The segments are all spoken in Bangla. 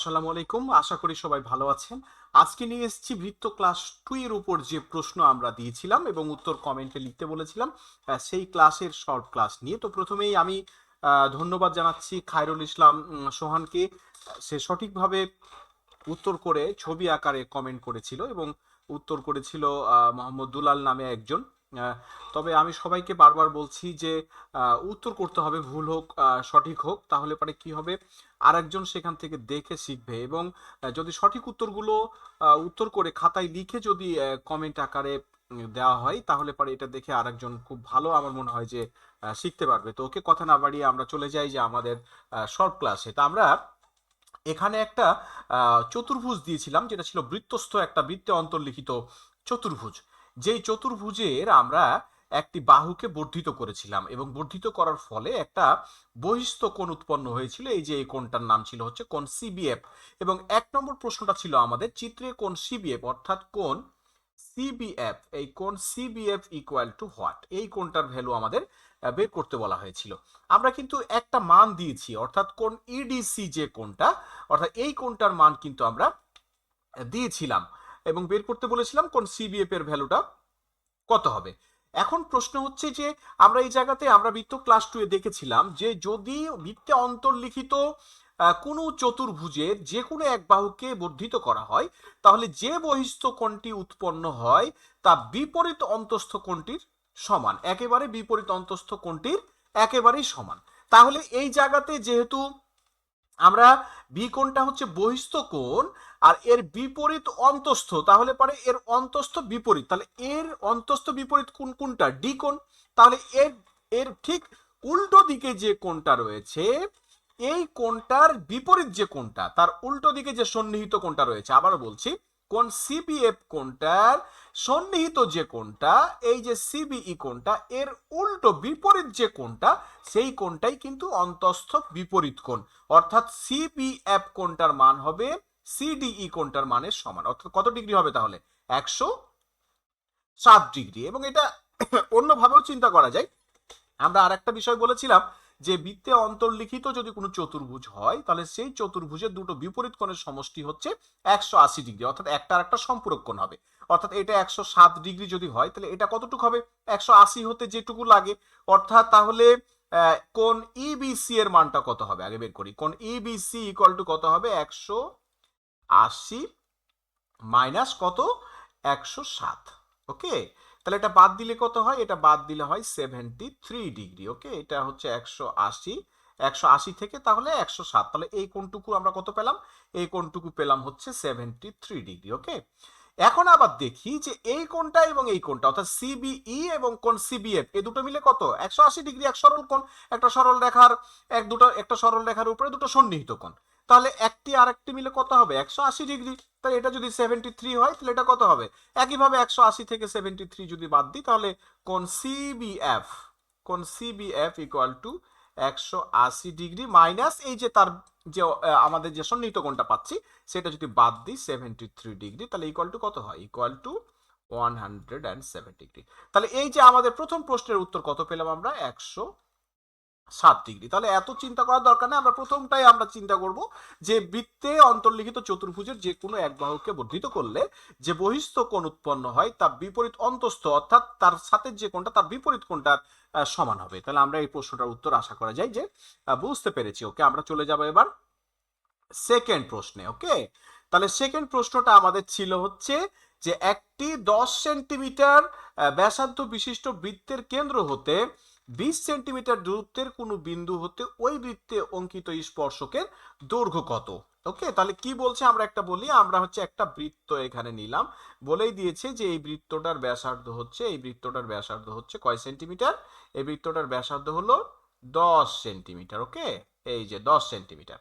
আসসালামু আলাইকুম। আশা করি সবাই ভালো আছেন। আজকে নিয়ে এসেছি বৃত্ত ক্লাস টু এর উপর যে প্রশ্ন আমরা দিয়েছিলাম এবং উত্তর কমেন্টে লিখতে বলেছিলাম সেই ক্লাসের শর্ট ক্লাস নিয়ে। তো প্রথমেই আমি ধন্যবাদ জানাচ্ছি খায়রুল ইসলাম সোহানকে। সে সঠিকভাবে উত্তর করে ছবি আকারে কমেন্ট করেছিল এবং উত্তর করেছিল মোহাম্মদ দুলাল নামে একজন। তবে আমি সবাইকে বারবার বলছি যে উত্তর করতে হবে, ভুল হোক সঠিক হোক, তাহলে পরে কি হবে? আরেকজন সেখান থেকে দেখে শিখবে এবং যদি সঠিক উত্তরগুলো উত্তর করে খাতায় লিখে যদি কমেন্ট আকারে দেওয়া হয়, তাহলে পরে এটা দেখে আরেকজন খুব ভালো আমার মনে হয় যে শিখতে পারবে। তো ওকে কথা না বাড়িয়ে আমরা চলে যাই যে আমাদের শর্ট ক্লাসে তা আমরা এখানে একটা চতুর্ভুজ দিয়েছিলাম, যেটা ছিল বৃত্তস্থ একটা বৃত্তে অন্তর্লিখিত চতুর্ভুজ। যেই চতুর্ভুজের আমরা একটি বাহুকে বর্ধিত করেছিলাম এবং বর্ধিত করার ফলে একটা বহিস্থ কোণ উৎপন্ন হয়েছিল। এই যে এই কোণটার নাম ছিল হচ্ছে কোণ সিবিএফ এবং এক নম্বর প্রশ্নটা ছিল আমাদের চিত্রে কোণ সিবিএফ অর্থাৎ কোণ সিবিএফ এই কোণ সিবিএফ ইকুয়াল টু হোয়াট এই কোণটার ভ্যালু আমাদের বের করতে বলা হয়েছিল। আমরা কিন্তু একটা মান দিয়েছি, অর্থাৎ কোণ ইডিসি যে কোণটা, অর্থাৎ এই কোণটার মান কিন্তু আমরা দিয়েছিলাম এবং বের করতে বলেছিলাম কোন সিবিএফ এর ভ্যালুটা কত হবে। এখন প্রশ্ন হচ্ছে যে, আমরা এই জায়গাতে, আমরা বৃত্ত ক্লাস টু এ দেখেছিলাম যে, যদি বৃত্তে অন্তর্লিখিত কোনো চতুর্ভুজের যে কোনো এক বাহুকে বর্ধিত করা হয়, তাহলে যে বহিস্থ কোণটি উৎপন্ন হয়, তা বিপরীত অন্তস্থ কোণটির সমান। একেবারে বিপরীত অন্তস্থ কোণটির একেবারেই সমান। তাহলে এই জায়গাতে যেহেতু আমরা বি কোণটা হচ্ছে বহিস্থ কোণ আর এর বিপরীত অন্তস্থ, তাহলে পরে এর অন্তস্থ বিপরীত। তাহলে এর অন্তস্থ বিপরীত কোন কোনটা ডি কোণ, তাহলে এর এর ঠিক উল্টো দিকে যে কোণটা রয়েছে, এই কোণটার বিপরীত যে কোণটা, তার উল্টো দিকে যে সন্নিহিত কোণটা রয়েছে, আবারও বলছি কোণ সিবিএফ কোনটার সন্নিহিত যে কোনটা, এই যে সিবিই কোনটা, এর উল্টো বিপরীত যে কোনটা, সেই কোনটাই কিন্তু অন্তস্থ বিপরীত কোণ। অর্থাৎ সিবিএফ কোনটার মান হবে সিডিই কোনটার মানের সমান। অর্থাৎ কত ডিগ্রি হবে তাহলে? একশো সাত ডিগ্রি। এবং এটা অন্যভাবেও চিন্তা করা যায়। আমরা আর একটা বিষয় বলেছিলাম যে বৃত্তে অন্তর্লিখিত যদি কোনো চতুর্ভুজ হয়, তাহলে সেই চতুর্ভুজের দুটো বিপরীত কোণের সমষ্টি হচ্ছে একশো আশি ডিগ্রি, অর্থাৎ একটা আর একটা সম্পূরক কোণ হবে। অর্থাৎ এটা একশো সাত ডিগ্রি যদি হয়, তাহলে এটা কতটুকু হবে? একশো আশি হতে যেটুকু লাগে। অর্থাৎ তাহলে কোন ইবিসি এর মানটা কত হবে? আগে বের করি। কোন ইবিসি ইকুয়াল টু কত হবে? একশো আশি মাইনাস কত? একশো সাত। ওকে তাহলে এটা বাদ দিলে কত হয়? এটা বাদ দিলে হয় সেভেন্টি থ্রি ডিগ্রি ওকে এটা হচ্ছে একশো আশি একশো আশি থেকে তাহলে একশো সাত। তাহলে এই কোণটুকু আমরা কত পেলাম? এই কোণটুকু পেলাম হচ্ছে সেভেন্টি থ্রি ডিগ্রি ওকে এখন আবার দেখি যে এই কোণটা এবং এই কোণটা, অর্থাৎ সিবিই এবং কোণ সিবিএফ এই দুটো মিলে কত? একশো আশি ডিগ্রি এক সরল কোণ, একটা সরল রেখার এক দুটো, একটা সরল রেখার উপরে দুটো সন্নিহিত কোণ। তাহলে একটি আর একটি মিলে কত হবে? একশো আশি ডিগ্রি। তাহলে এটা যদি সেভেন্টি থ্রি হয়, তাহলে এটা কত হবে? একইভাবে একশো আশি থেকে সেভেন্টি থ্রি যদি বাদ দিই, তাহলে কোন সিবিএফ কোন সিবিএফ ইকুয়াল টু একশো আশি ডিগ্রি মাইনাস এই যে তার যে আমাদের যে সন্নিহিত কোণটা পাচ্ছি, সেটা যদি বাদ দিই সেভেন্টি থ্রি ডিগ্রি, তাহলে ইকুয়াল টু কত হয়? Equal to one hundred and seven degree. তাহলে এই যে আমাদের প্রথম প্রশ্নের উত্তর কত পেলাম আমরা? একশো সাত ডিগ্রি। তাহলে এত চিন্তা করার দরকার নেই, আমরা প্রথমটাই আমরা চিন্তা করব যে বৃত্তে অন্তর্লিখিত চতুর্ভুজের যে কোনো এক বাহুকে বর্ধিত করলে যে বহিস্থ কোণ উৎপন্ন হয়, তার বিপরীত অন্তস্থ অর্থাৎ তার সাথে যে কোণটা, তার বিপরীত কোণটার সমান হবে। তাহলে আমরা এই প্রশ্নটার উত্তর আশা করা যায় যে বুঝতে পেরেছি। ওকে, আমরা চলে যাব এবার সেকেন্ড প্রশ্নে, ওকে? তাহলে সেকেন্ড প্রশ্নটা আমাদের ছিল হচ্ছে যে একটি দশ সেন্টিমিটার ব্যাসার্ধ বিশিষ্ট বৃত্তের কেন্দ্র হতে বিশ সেন্টিমিটার দূরত্বের কোনো বিন্দু হতে ওই বৃত্তে অঙ্কিত স্পর্শকের দৈর্ঘ্য কত? ওকে তাহলে কি বলছে আমরা একটা বলি, আমরা হচ্ছে একটা বৃত্ত এখানে নিলাম। বলেই দিয়েছে যে এই বৃত্তটার ব্যাসার্ধ হচ্ছে, এই বৃত্তটার ব্যাসার্ধ হচ্ছে কয় সেন্টিমিটার? এই বৃত্তটার ব্যাসার্ধ হলো দশ সেন্টিমিটার ওকে এই যে দশ সেন্টিমিটার।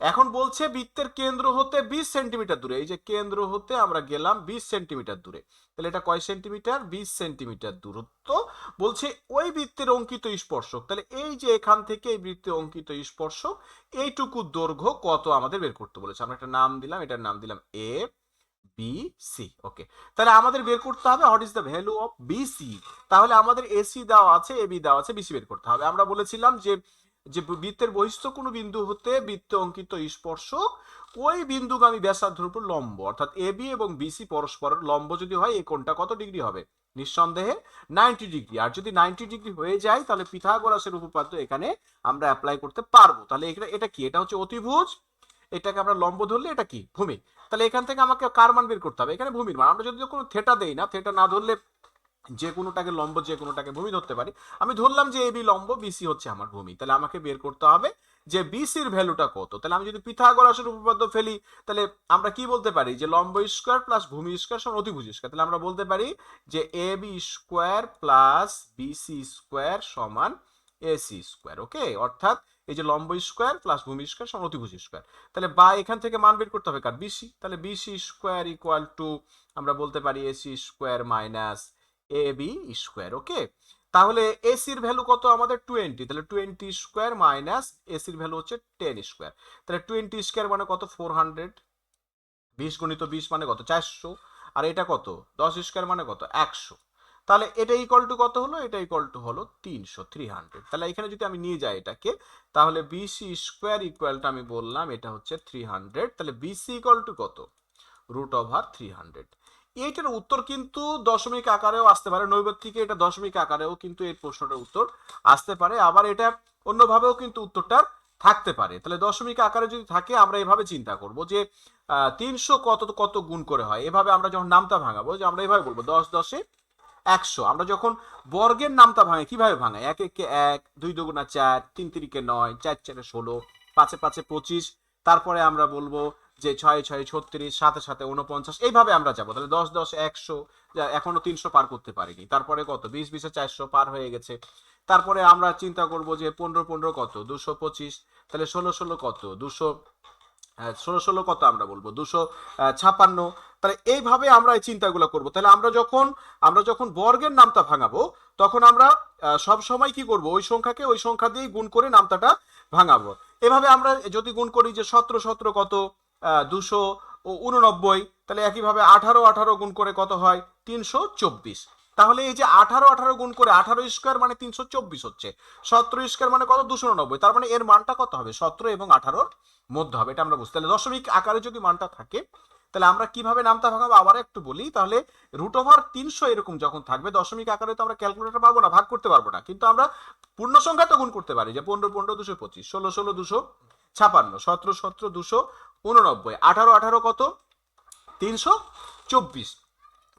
এখন বলছে বৃত্তের কেন্দ্র হতে বিশ সেন্টিমিটার দূরে। এই যে কেন্দ্র হতে আমরা গেলাম বিশ সেন্টিমিটার দূরে। তাহলে এটা কয় সেন্টিমিটার? বিশ সেন্টিমিটার দূরত্ব। বলছে ওই বৃত্তের অঙ্কিত স্পর্শক। তাহলে এই যে এখান থেকে এই বৃত্তে অঙ্কিত স্পর্শক, এইটুকু দৈর্ঘ্য কত আমাদের বের করতে বলেছে? আমরা একটা নাম দিলাম, এটার নাম দিলাম এ বি সি ওকে তাহলে আমাদের বের করতে হবে what is the value of BC তাহলে আমাদের এসি দেওয়া আছে এবি দেওয়া আছে বিসি বের করতে হবে। আমরা বলেছিলাম যে যে বৃত্তের বহিস্থ কোনো বিন্দু হতে বৃত্তে অঙ্কিত স্পর্শক, ওই বিন্দুগামী ব্যাসার্ধের উপর লম্ব, অর্থাৎ এ বি এবং বিসি পরস্পরের লম্ব যদি হয় এই কোণটা কত ডিগ্রি হবে? নিঃসন্দেহে নাইনটি ডিগ্রি। আর যদি নাইনটি ডিগ্রি হয়ে যায়, তাহলে পিথাগোরাসের উপপাদ্য এখানে আমরা অ্যাপ্লাই করতে পারব। তাহলে এটা এটা কি? এটা হচ্ছে অতিভুজ। এটাকে আমরা লম্ব ধরলে এটা কি? ভূমি। তাহলে এখান থেকে আমাকে কার মান বের করতে হবে? এখানে ভূমির মান। আমরা যদি কোনো থেটা দেই না থেটা না ধরলে যে কোনোটাকে লম্ব, যে কোনোটাকে ভূমি ধরতে পারি। আমি ধরলাম যে এবি লম্ব বিসি হচ্ছে আমার ভূমি। তাহলে আমাকে বের করতে হবে যে বিসির ভ্যালুটা কত। তাহলে আমি যদি পিথাগোরাসের উপপাদ্য ফেলি, তাহলে আমরা কি বলতে পারি? যে লম্ব স্কোয়ার প্লাস ভূমি স্কোয়ার সমান অতিভুজ স্কোয়ার তাহলে আমরা বলতে পারি যে A, B square plus BC square সমান এসি স্কোয়ার, ওকে? অর্থাৎ এই যে লম্ব স্কোয়ার প্লাস ভূমি স্কোয়ার সমান অতিভুজ স্কোয়ার তাহলে বা এখান থেকে মান বের করতে হবে কার? বিসি তাহলে বিসি স্কোয়ার ইকুয়াল টু আমরা বলতে পারি AC square minus A B square okay তাহলে এসির ভ্যালু কত আমাদের? টোয়েন্টি তাহলে টোয়েন্টি স্কোয়ার মাইনাস এসির ভ্যালু হচ্ছে টেন স্কোয়ার তাহলে টোয়েন্টি স্কোয়ার মানে কত? ফোর হান্ড্রেড বিশ গণিত বিশ মানে কত? চারশো। আর এটা কত? দশ স্কোয়ার মানে কত? একশো। তাহলে এটা ইকল টু কত হলো? এটা ইকল টু হলো তিনশো থ্রি হান্ড্রেড তাহলে এখানে যদি আমি নিয়ে যাই এটাকে, তাহলে বিসি স্কোয়ার ইকুয়ালটা আমি বললাম এটা হচ্ছে থ্রি হান্ড্রেড তাহলে বিসি ইকল টু কত? রুট ওভার থ্রি হান্ড্রেড এইটার উত্তর কিন্তু দশমিক আকারেও আসতে পারে নৈবেত্তিকে এটা দশমিক আকারেও কিন্তু এই প্রশ্নটার উত্তর আসতে পারে, আবার এটা অন্যভাবেও কিন্তু উত্তরটা থাকতে পারে। তাহলে দশমিক আকারে যদি থাকে, আমরা এভাবে চিন্তা করব যে তিনশো কত কত গুণ করে হয়? এভাবে আমরা যখন নামতা ভাঙাবো, যে আমরা এভাবে বলব, দশ দশে একশো। আমরা যখন বর্গের নামতা ভাঙাই, কীভাবে ভাঙাই? এক একে এক, দুই দুগুণা চার, তিন তিরিকে নয়, চার চারে ষোলো, পাঁচে পাঁচে পঁচিশ, তারপরে আমরা বলব যে ছয় ছয়, ছত্রিশ, সাথে সাথে উনপঞ্চাশ এইভাবে আমরা যাব। তাহলে দশ দশ, একশো এখনও তিনশো পার করতে পারিনি। তারপরে কত? বিশ, বিশে চারশো পার হয়ে গেছে। তারপরে আমরা চিন্তা করব যে পনেরো পনেরো কত? দুশো পঁচিশ, তাহলে ষোলো ষোলো কত? দুশো ষোলো ষোলো কত আমরা বলব? দুশো ছাপান্ন তাহলে এইভাবে আমরা এই চিন্তাগুলো করব। তাহলে আমরা যখন আমরা যখন বর্গের নামটা ভাঙাবো, তখন আমরা সব সময় কি করব? ওই সংখ্যাকে ওই সংখ্যা দিয়ে গুণ করে নামতাটা ভাঙাবো। এভাবে আমরা যদি গুণ করি যে সতেরো সতেরো কত? দুশো উননব্বই। তাহলে একইভাবে আঠারো আঠারো গুণ করে কত হয়? তিনশো চব্বিশ। তাহলে এই যে আঠারো আঠারো গুণ করে আঠারো স্কোয়ার মানে তিনশো চব্বিশ হচ্ছে। সতেরো স্কোয়ার মানে কত? দুশো উননব্বই। তার মানে এর মানটা কত হবে? সতেরো এবং আঠারোর মধ্যে হবে। এটা আমরা বুঝতে তাহলে দশমিক আকারে যদি মানটা থাকে, তাহলে আমরা কীভাবে নামটা ভাঙাবো? আবার একটু বলি, তাহলে রুট ওভার তিনশো এরকম যখন থাকবে, দশমিক আকারে তো আমরা ক্যালকুলেটার পাবো না, ভাগ করতে পারব না। কিন্তু আমরা পূর্ণ সংখ্যা তো গুণ করতে পারি, যে পনেরো পনেরো, দুশো পঁচিশ, ষোলো ষোলো, দুশো ছাপান্ন, সতেরো সতেরো, দুশো উননব্বই। আঠারো আঠারো কত? তিনশো চব্বিশ।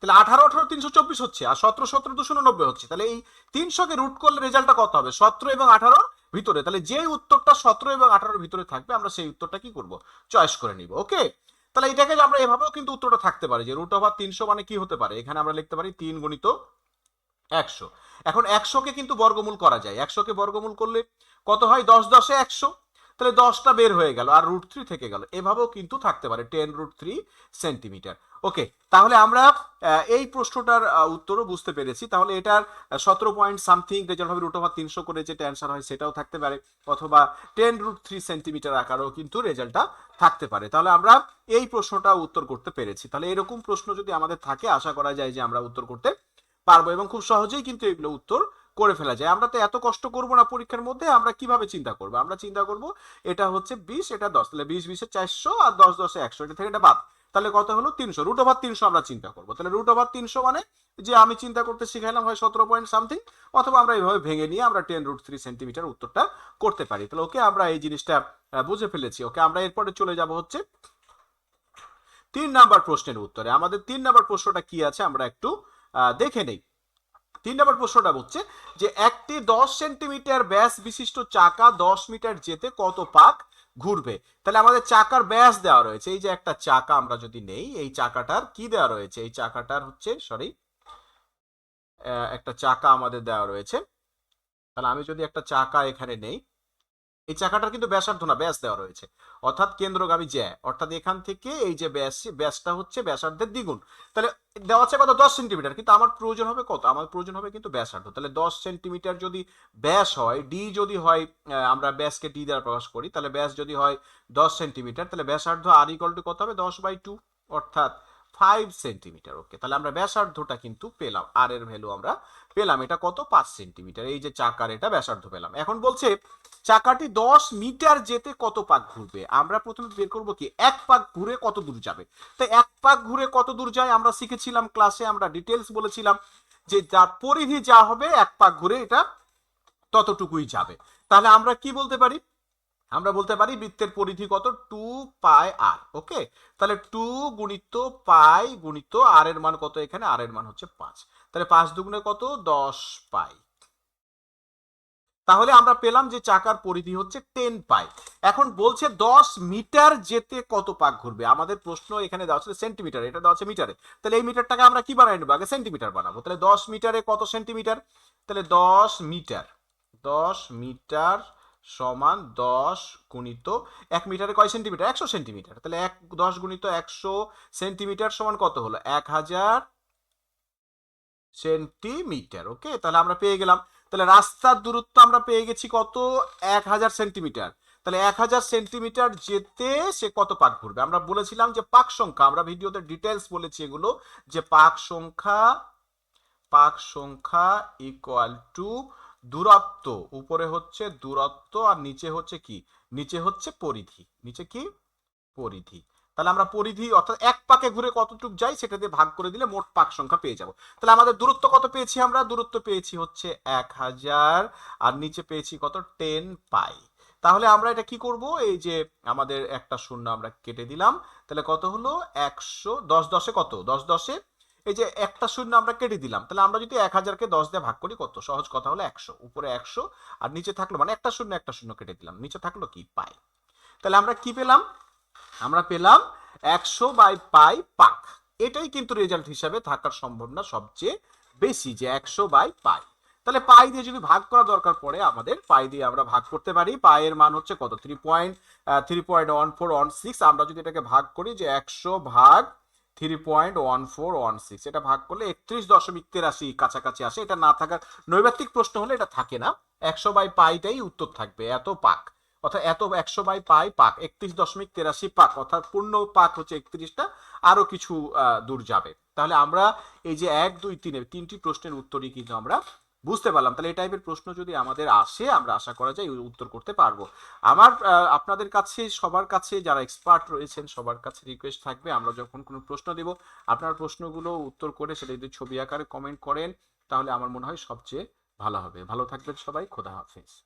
তাহলে আঠারো আঠারো, তিনশো চব্বিশ হচ্ছে, আর সতেরো সতেরো, দুশো উননব্বই হচ্ছে। তাহলে এই তিনশোকে রুট করলে রেজাল্টটা কত হবে? সতেরো এবং আঠারো ভিতরে। তাহলে যে উত্তরটা সতেরো এবং আঠারোর ভিতরে থাকবে, আমরা সেই উত্তরটা কি করব? চয়েস করে নিব ওকে তাহলে এটাকে আমরা এভাবেও কিন্তু উত্তরটা থাকতে পারে, যে রুট ওভার তিনশো মানে কি হতে পারে? এখানে আমরা লিখতে পারি তিন গণিত একশো। এখন একশোকে কিন্তু বর্গমূল করা যায়। একশোকে বর্গমূল করলে কত হয়? দশ দশে একশো। তাহলে দশটা বের হয়ে গেল আর রুট থ্রি থেকে গেল। এভাবেও কিন্তু থাকতে পারে ten root three centimetre okay তাহলে আমরা এই প্রশ্নটার উত্তরও বুঝতে পেরেছি। তাহলে এটার সতেরো পয়েন্ট সামথিং রেজাল্ট হবে রুট তিনশো করে যেটা অ্যান্সার হয় সেটাও থাকতে পারে। অথবা টেন রুট থ্রি সেন্টিমিটার আকারেও কিন্তু রেজাল্টটা থাকতে পারে। তাহলে আমরা এই প্রশ্নটা উত্তর করতে পেরেছি। তাহলে এরকম প্রশ্ন যদি আমাদের থাকে, আশা করা যায় যে আমরা উত্তর করতে পারব এবং খুব সহজেই কিন্তু এগুলো উত্তর করে ফেলা যায়। আমরা তো এত কষ্ট করব না পরীক্ষার মধ্যে, আমরা কীভাবে চিন্তা করব? আমরা চিন্তা করব, এটা হচ্ছে বিশ, এটা দশ। তাহলে বিশ, বিশে চারশো আর দশ, দশে একশো, এটা থেকে এটা বাদ। তাহলে কত হলো? তিনশো। রুট ওভার তিনশো আমরা চিন্তা করব। তাহলে রুট ওভার তিনশো মানে যে আমি চিন্তা করতে শিখাইলাম হয় সতেরো পয়েন্ট সামথিং অথবা আমরা এইভাবে ভেঙে নিয়ে আমরা টেন রুট থ্রি সেন্টিমিটার উত্তরটা করতে পারি। তাহলে ওকে আমরা এই জিনিসটা বুঝে ফেলেছি। ওকে আমরা এরপরে চলে যাব হচ্ছে তিন নাম্বার প্রশ্নের উত্তরে। আমাদের তিন নাম্বার প্রশ্নটা কি আছে? আমরা একটু দেখে নেই। তিন নম্বর প্রশ্নটা হচ্ছে যে একটি দশ সেন্টিমিটার ব্যাস বিশিষ্ট চাকা দশ মিটার যেতে কত পাক ঘুরবে? তাহলে আমাদের চাকার ব্যাস দেওয়া রয়েছে। এই যে একটা চাকা আমরা যদি নেই, এই চাকাটার কি দেওয়া রয়েছে? এই চাকাটার হচ্ছে সরি একটা চাকা আমাদের দেওয়া রয়েছে। তাহলে আমি যদি একটা চাকা এখানে নেই এই চাকাটার কিন্তু ব্যাসার্ধ না, ব্যাস দেওয়া রয়েছে। অর্থাৎ কেন্দ্রগামী জ্যা, অর্থাৎ এখান থেকে এই যে ব্যাস, ব্যাসটা হচ্ছে ব্যাসার্ধের দ্বিগুণ। তাহলে দেওয়া আছে কত দশ সেন্টিমিটার, কিন্তু আমার প্রয়োজন হবে কত? আমার প্রয়োজন হবে কিন্তু ব্যাসার্ধ। তাহলে দশ সেন্টিমিটার যদি ব্যাস হয় ডি যদি হয় আমরা ব্যাসকে ডি দ্বারা প্রকাশ করি, তাহলে ব্যাস যদি হয় দশ সেন্টিমিটার, তাহলে ব্যাসার্ধ আর ইকল টু কত হবে? দশ বাই টু অর্থাৎ ফাইভ সেন্টিমিটার। ওকে তাহলে আমরা ব্যাসার্ধটা কিন্তু পেলাম। আর এর ভ্যালু আমরা পেলাম, এটা কত? পাঁচ সেন্টিমিটার। এই যে চাকার এটা ব্যাসার্ধ পেলাম। এখন বলছে, চাকাটি দশ মিটার যেতে কত পাক ঘুরবে? আমরা প্রথমে বের করব কি, এক পাক ঘুরে কত দূর যাবে? তো এক পাক ঘুরে কত দূর যায়? আমরা শিখেছিলাম ক্লাসে আমরা ডিটেলস বলেছিলাম যে যার পরিধি যা হবে, এক পাক ঘুরে এটা ততটুকুই যাবে। তাহলে আমরা কি বলতে পারি? আমরা বলতে পারি বৃত্তের পরিধি কত? Two pi R, okay? তাহলে টু গুণিত পাই গুণিত আর এর মান কত এখানে? আর এর মান হচ্ছে পাঁচ। তাহলে পাঁচ দুগুণে কত? দশ পাই। তাহলে আমরা পেলাম যে চাকার পরিধি হচ্ছে টেন পাই। এখন বলছে দশ মিটার যেতে কত পাক ঘুরবে? আমাদের প্রশ্ন এখানে দেওয়া ছিল সেন্টিমিটার, এটা দেওয়া আছে মিটারে। তাহলে এই মিটারটাকে আমরা কি বানাই নেব? আগে সেন্টিমিটার বানাবো। তাহলে দশ মিটারে কত সেন্টিমিটার? তাহলে দশ মিটার দশ মিটার সমান দশ গুণিত এক মিটারে কয় সেন্টিমিটার? একশো সেন্টিমিটার। তাহলে এক, দশ গুণিত একশো সেন্টিমিটার সমান কত হলো? এক হাজার সেন্টিমিটার, ওকে? তাহলে আমরা পেয়ে গেলাম। তাহলে রাস্তার দূরত্ব আমরা পেয়ে গেছি কত? এক হাজার সেন্টিমিটার। তাহলে এক হাজার সেন্টিমিটার যেতে সে কত পাক ঘুরবে আমরা বলেছিলাম যে পাক সংখ্যা। আমরা ভিডিওতে ডিটেলস বলেছি এগুলো যে পাক সংখ্যা পাক সংখ্যা ইকুয়াল টু দূরত্ব, উপরে হচ্ছে দূরত্ব আর নিচে হচ্ছে কি? নিচে হচ্ছে পরিধি। নিচে কি? পরিধি। তাহলে আমরা পরিধি অর্থাৎ এক পাকে ঘুরে কতটুক যাই সেটা দিয়ে ভাগ করে দিলে মোট পাক সংখ্যা পেয়ে যাব। তাহলে আমাদের দূরত্ব কত পেয়েছি আমরা? দূরত্ব পেয়েছি হচ্ছে এক হাজার আর নিচে পেয়েছি কত? Ten pi. তাহলে আমরা এটা কি করব? এই যে আমাদের একটা শূন্য আমরা কেটে দিলাম। তাহলে কত হলো? একশো দশ দশে কত? দশ দশে এই যে একটা শূন্য আমরা কেটে দিলাম, তাহলে আমরা যদি এক হাজারকে দশ দিয়ে ভাগ করি কত? সহজ কথা হলো একশো। উপরে একশো আর নিচে থাকল মানে একটা শূন্য একটা শূন্য কেটে দিলাম। নিচে থাকল কি? পাই। তাহলে আমরা কি পেলাম? আমরা পেলাম একশো বাই পাই পাক। এটাই কিন্তু রেজাল্ট হিসাবে থাকার সম্ভাবনা সবচেয়ে বেশি, যে একশো বাই পাই। তাহলে পাই দিয়ে যদি ভাগ করা দরকার পড়ে, আমাদের পাই দিয়ে আমরা ভাগ করতে পারি। পায়ের মান হচ্ছে কত? Three point three point one four one six আমরা যদি এটাকে ভাগ করি যে একশো ভাগ three point one four one six এটা ভাগ করলে একত্রিশ দশমিক তেরাশি কাছাকাছি আসে। এটা না থাকার নৈবাত্তিক প্রশ্ন হলে এটা থাকে না। একশো বাই পাইটাই উত্তর থাকবে, এত পাক। অর্থাৎ এত, একশো বাই পাই পাক, একত্রিশ দশমিক তেরাশি পাক, অর্থাৎ পূর্ণ পাক হচ্ছে একত্রিশটা, আরও কিছু দূর যাবে। তাহলে আমরা এই যে এক, দুই তিনের তিনটি প্রশ্নের উত্তরই কিন্তু আমরা বুঝতে পারলাম। তাহলে এই টাইপের প্রশ্ন যদি আমাদের আসে, আমরা আশা করা যায় উত্তর করতে পারব। আমার আপনাদের কাছে, সবার কাছে যারা এক্সপার্ট রয়েছেন, সবার কাছে রিকোয়েস্ট থাকবে, আমরা যখন কোনো প্রশ্ন দেব, আপনার প্রশ্নগুলো উত্তর করে সেটা যদি ছবি আকারে কমেন্ট করেন, তাহলে আমার মনে হয় সবচেয়ে ভালো হবে। ভালো থাকবেন সবাই, খোদা হাফেজ।